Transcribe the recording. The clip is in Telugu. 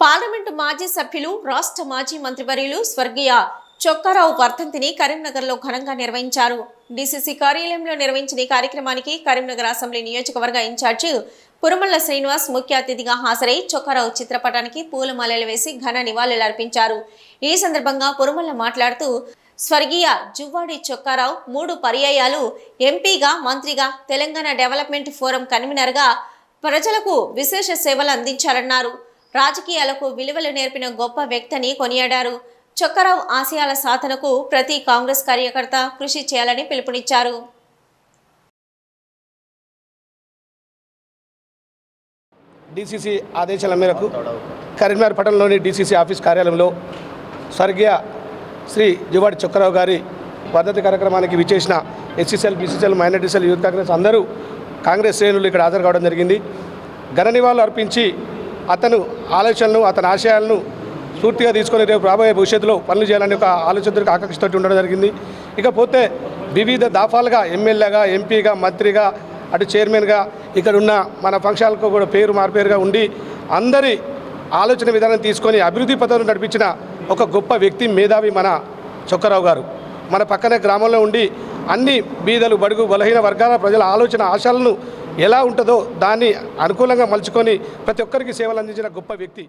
పార్లమెంటు మాజీ సభ్యులు రాష్ట్ర మాజీ మంత్రివర్యులు స్వర్గీయ చొక్కారావు వర్ధంతిని కరీంనగర్లో ఘనంగా నిర్వహించారు. డీసీసీ కార్యాలయంలో నిర్వహించిన ఈ కార్యక్రమానికి కరీంనగర్ అసెంబ్లీ నియోజకవర్గ ఇన్ఛార్జి పురమల్ల శ్రీనివాస్ ముఖ్య అతిథిగా హాజరై చొక్కారావు చిత్రపటానికి పూలమాలలు వేసి ఘన నివాళులర్పించారు ఈ సందర్భంగా పురమల్ల మాట్లాడుతూ స్వర్గీయ జువ్వాడి చొక్కారావు మూడు పర్యాయాలు ఎంపీగా మంత్రిగా తెలంగాణ డెవలప్మెంట్ ఫోరం కన్వీనర్గా ప్రజలకు విశేష సేవలు అందించారన్నారు. రాజకీయాలకు విలువలు నేర్పిన గొప్ప వ్యక్తిని కొనియాడారు. చొక్కరావు ఆశయాల సాధనకు ప్రతి కాంగ్రెస్ కార్యకర్త కృషి చేయాలని పిలుపునిచ్చారు. డీసీసీ ఆదేశాల మేరకు కరీంనగర్ పట్టణంలోని డీసీసీ ఆఫీస్ కార్యాలయంలో స్వర్గీయ శ్రీ జువాడి చొక్కరావు గారి పద్ధతి కార్యక్రమానికి విచ్చేసిన SCCL BCCL minority CL youth Congress అందరూ కాంగ్రెస్ శ్రేణులు ఇక్కడ హాజరు కావడం జరిగింది. ఘన నివాళులు అర్పించి అతను ఆలోచనలు అతని ఆశయాలను పూర్తిగా తీసుకొని రేపు రాబోయే భవిష్యత్తులో పనులు చేయాలని ఒక ఆలోచనతో ఆకాంక్షతో ఉండడం జరిగింది. ఇకపోతే వివిధ దాఫాలుగా ఎమ్మెల్యేగా ఎంపీగా మంత్రిగా అటు చైర్మన్గా ఇక్కడ ఉన్న మన ఫంక్షన్లకు కూడా పేరు మార్పేరుగా ఉండి అందరి ఆలోచన విధానం తీసుకొని అభివృద్ధి పథకం నడిపించిన ఒక గొప్ప వ్యక్తి మేధావి మన చొక్కరావు గారు. మన పక్కనే గ్రామంలో ఉండి అన్ని బీదలు బడుగు బలహీన వర్గాల ప్రజల ఆలోచన ఆశలను ఎలా ఉంటుందో దాన్ని అనుకూలంగా మలుచుకొని ప్రతి ఒక్కరికి సేవలు అందించిన గొప్ప వ్యక్తి.